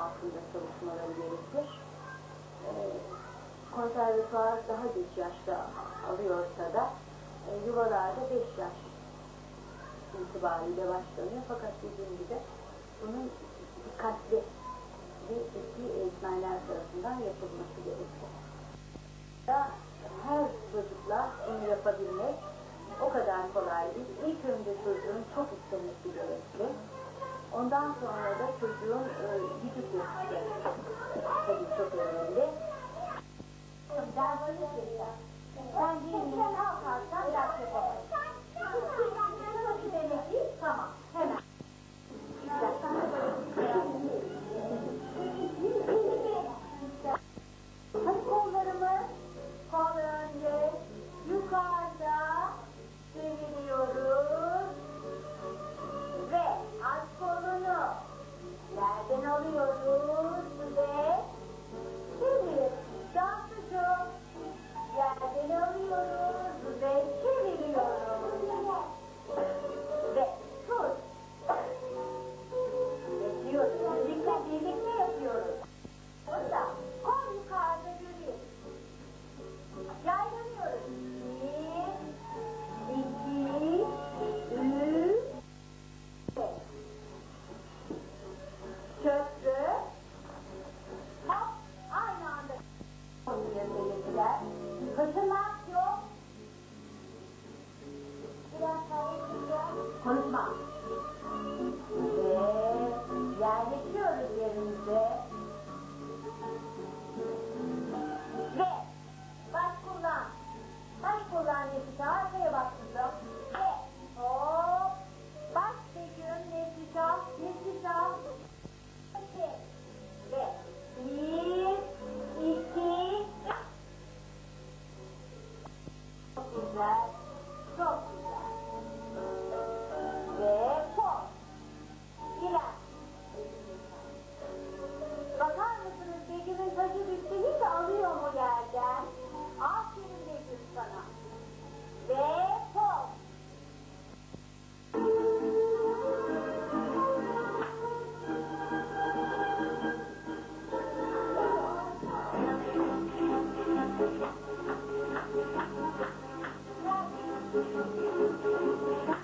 altında çalışmaları gerekir. E, konservatuvar daha geç yaşta alıyorsa da e, yuvalarda 5 yaş itibariyle başlanıyor. Fakat dediğim gibi bunun dikkatli bir eski eğitmenler tarafından yapılması gerekiyor. Her çocukla bunu yapabilmek o kadar kolay değil. İlk önce çocuğun çok istemesi gerekli. Ondan sonra da çocuğun e, gücü kuvveti e, tabii çok önemli. Ben yemeğe kalkarsan ders yapamayız. Demek ki tamam. 捆绑。あっ。